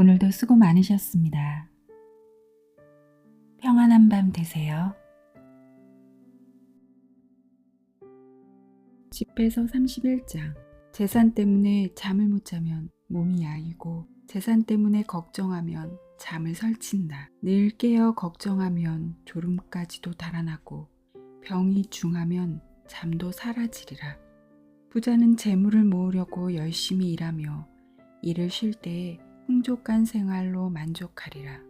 오늘도 수고 많으셨습니다. 평안한 밤 되세요. 집에서 31장 재산 때문에 잠을 못 자면 몸이 야이고 재산 때문에 걱정하면 잠을 설친다. 늘 깨어 걱정하면 졸음까지도 달아나고 병이 중하면 잠도 사라지리라. 부자는 재물을 모으려고 열심히 일하며 일을 쉴 때에 풍족한 생활로 만족하리라.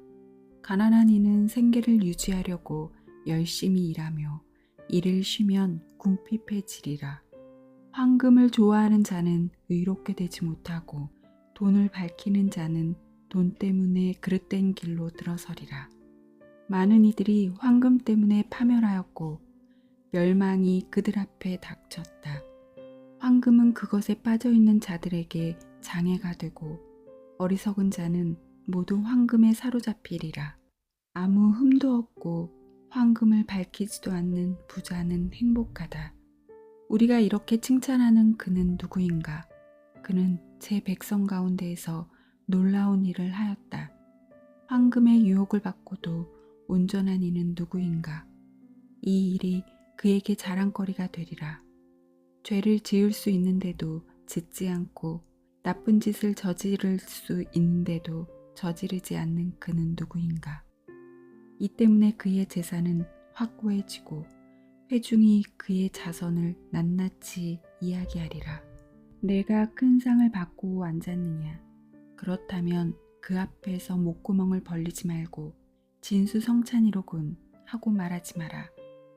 가난한 이는 생계를 유지하려고 열심히 일하며 일을 쉬면 궁핍해지리라. 황금을 좋아하는 자는 의롭게 되지 못하고 돈을 밝히는 자는 돈 때문에 그릇된 길로 들어서리라. 많은 이들이 황금 때문에 파멸하였고 멸망이 그들 앞에 닥쳤다. 황금은 그것에 빠져 있는 자들에게 장애가 되고 어리석은 자는 모두 황금에 사로잡히리라. 아무 흠도 없고 황금을 밝히지도 않는 부자는 행복하다. 우리가 이렇게 칭찬하는 그는 누구인가? 그는 제 백성 가운데에서 놀라운 일을 하였다. 황금의 유혹을 받고도 온전한 이는 누구인가? 이 일이 그에게 자랑거리가 되리라. 죄를 지을 수 있는데도 짓지 않고 나쁜 짓을 저지를 수 있는데도 저지르지 않는 그는 누구인가? 이 때문에 그의 재산은 확고해지고 회중이 그의 자선을 낱낱이 이야기하리라. 내가 큰 상을 받고 앉았느냐? 그렇다면 그 앞에서 목구멍을 벌리지 말고 진수성찬이로군 하고 말하지 마라.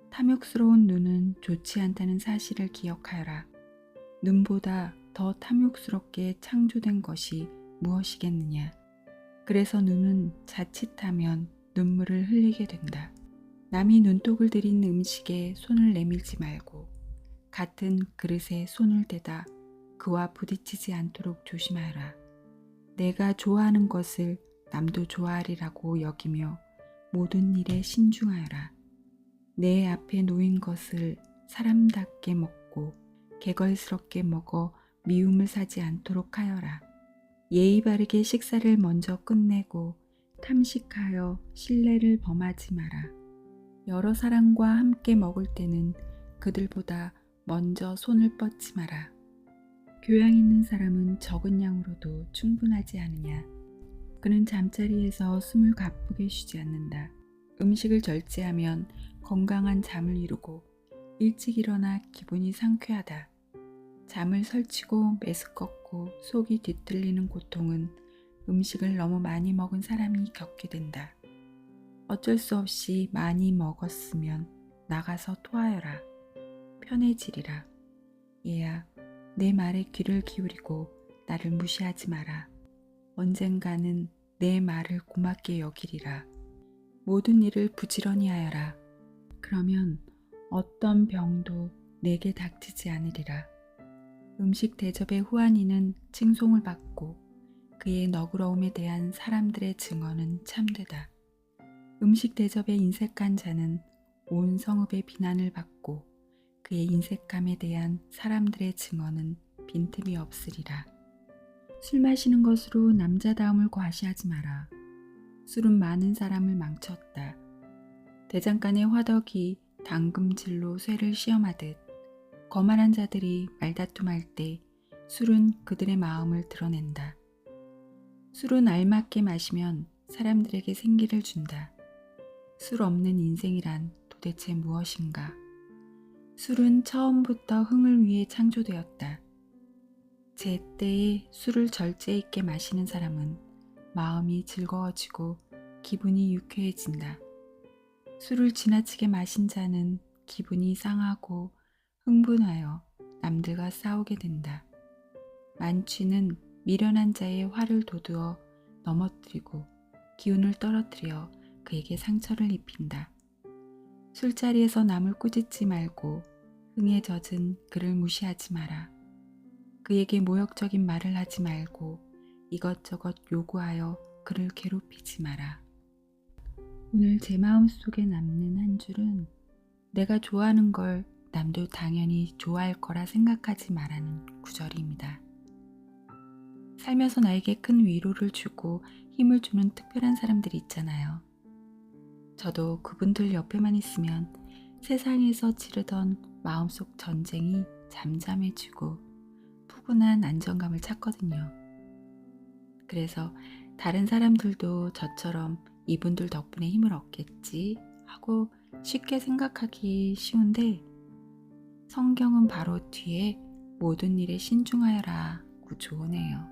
탐욕스러운 눈은 좋지 않다는 사실을 기억하여라. 눈보다 더 탐욕스럽게 창조된 것이 무엇이겠느냐? 그래서 눈은 자칫하면 눈물을 흘리게 된다. 남이 눈독을 들인 음식에 손을 내밀지 말고 같은 그릇에 손을 대다 그와 부딪히지 않도록 조심하여라. 내가 좋아하는 것을 남도 좋아하리라고 여기며 모든 일에 신중하여라. 내 앞에 놓인 것을 사람답게 먹고 개걸스럽게 먹어 미움을 사지 않도록 하여라. 예의 바르게 식사를 먼저 끝내고 탐식하여 신뢰를 범하지 마라. 여러 사람과 함께 먹을 때는 그들보다 먼저 손을 뻗지 마라. 교양 있는 사람은 적은 양으로도 충분하지 않으냐. 그는 잠자리에서 숨을 가쁘게 쉬지 않는다. 음식을 절제하면 건강한 잠을 이루고 일찍 일어나 기분이 상쾌하다. 잠을 설치고 메스껍고 속이 뒤틀리는 고통은 음식을 너무 많이 먹은 사람이 겪게 된다. 어쩔 수 없이 많이 먹었으면 나가서 토하여라. 편해지리라. 얘야, 내 말에 귀를 기울이고 나를 무시하지 마라. 언젠가는 내 말을 고맙게 여기리라. 모든 일을 부지런히 하여라. 그러면 어떤 병도 내게 닥치지 않으리라. 음식 대접의 후한이는 칭송을 받고 그의 너그러움에 대한 사람들의 증언은 참되다. 음식 대접에 인색한 자는 온 성읍의 비난을 받고 그의 인색감에 대한 사람들의 증언은 빈틈이 없으리라. 술 마시는 것으로 남자다움을 과시하지 마라. 술은 많은 사람을 망쳤다. 대장간의 화덕이 당금질로 쇠를 시험하듯 거만한 자들이 말다툼할 때 술은 그들의 마음을 드러낸다. 술은 알맞게 마시면 사람들에게 생기를 준다. 술 없는 인생이란 도대체 무엇인가? 술은 처음부터 흥을 위해 창조되었다. 제때에 술을 절제 있게 마시는 사람은 마음이 즐거워지고 기분이 유쾌해진다. 술을 지나치게 마신 자는 기분이 상하고 흥분하여 남들과 싸우게 된다. 만취는 미련한 자의 화를 돋우어 넘어뜨리고 기운을 떨어뜨려 그에게 상처를 입힌다. 술자리에서 남을 꾸짖지 말고 흥에 젖은 그를 무시하지 마라. 그에게 모욕적인 말을 하지 말고 이것저것 요구하여 그를 괴롭히지 마라. 오늘 제 마음 속에 남는 한 줄은 내가 좋아하는 걸 남도 당연히 좋아할 거라 생각하지 말라는 구절입니다. 살면서 나에게 큰 위로를 주고 힘을 주는 특별한 사람들이 있잖아요. 저도 그분들 옆에만 있으면 세상에서 치르던 마음속 전쟁이 잠잠해지고 푸근한 안정감을 찾거든요. 그래서 다른 사람들도 저처럼 이분들 덕분에 힘을 얻겠지 하고 쉽게 생각하기 쉬운데 성경은 바로 뒤에 모든 일에 신중하여라고 조언해요.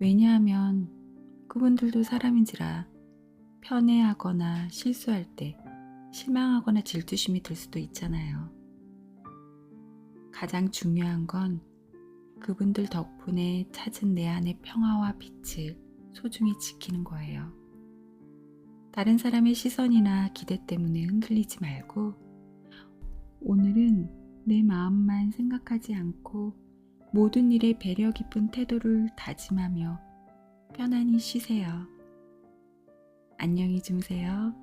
왜냐하면 그분들도 사람인지라 편애하거나 실수할 때 실망하거나 질투심이 들 수도 있잖아요. 가장 중요한 건 그분들 덕분에 찾은 내 안의 평화와 빛을 소중히 지키는 거예요. 다른 사람의 시선이나 기대 때문에 흔들리지 말고 오늘은 내 마음만 생각하지 않고 모든 일에 배려 깊은 태도를 다짐하며 편안히 쉬세요. 안녕히 주무세요.